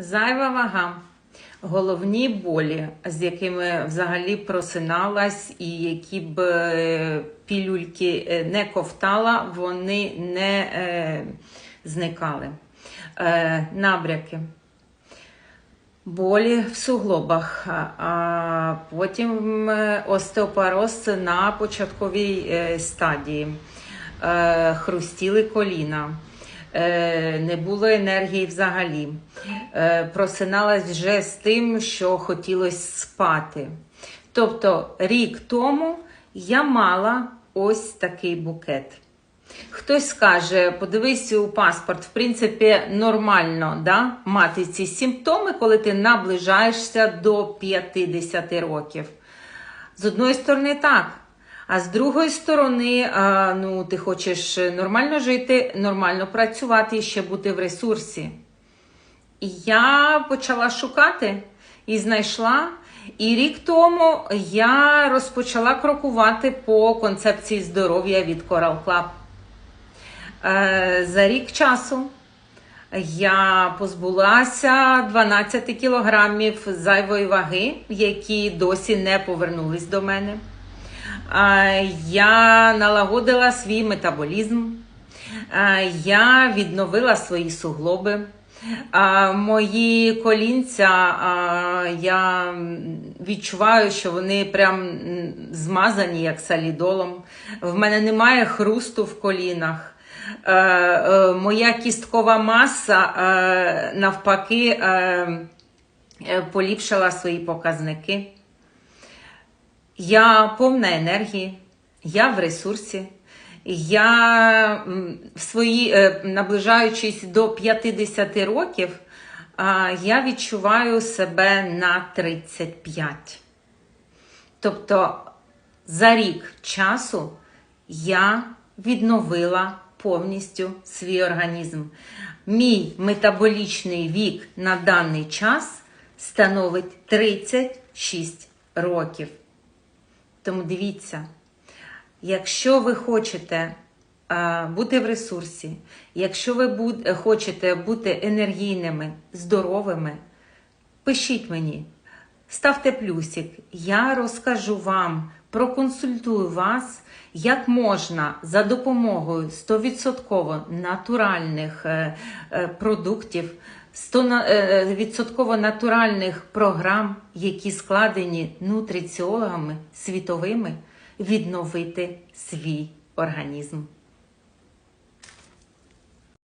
Зайва вага. Головні болі, з якими взагалі просиналась, і які б е, пілюльки е, не ковтала, вони не е, зникали. Е, набряки. Болі в суглобах, а- потім остеопороз на початковій е, стадії, хрустіли коліна, не було енергії взагалі. Е, Просиналась вже з тим, що хотілося спати. Тобто рік тому я мала ось такий букет. Хтось скаже, подивись у паспорт, в принципі, нормально да, мати ці симптоми, коли ти наближаєшся до 50 років. З одної сторони, так. А з другої сторони, ну, ти хочеш нормально жити, нормально працювати і ще бути в ресурсі. І я почала шукати і знайшла. І рік тому я розпочала крокувати по концепції здоров'я від Coral Club. Е, За рік часу я позбулася 12 кілограмів зайвої ваги, які досі не повернулись до мене. Я налагодила свій метаболізм. Я відновила свої суглоби. Мої колінця, я відчуваю, що вони прям змазані як салідолом. В мене немає хрусту в колінах. Е, е, моя кісткова маса е, навпаки поліпшила свої показники. Я повна енергії, я в ресурсі. Я в свої, е, наближаючись до 50 років, я відчуваю себе на 35. Тобто за рік часу я відновила повністю свій організм. Мій метаболічний вік на даний час становить 36 років. Тому дивіться, якщо ви хочете бути в ресурсі, якщо ви хочете бути енергійними, здоровими, пишіть мені, ставте плюсик. Я розкажу вам, проконсультую вас, як можна за допомогою 100% натуральних е, е, продуктів, 100% натуральних програм, які складені нутриціологами світовими, відновити свій організм.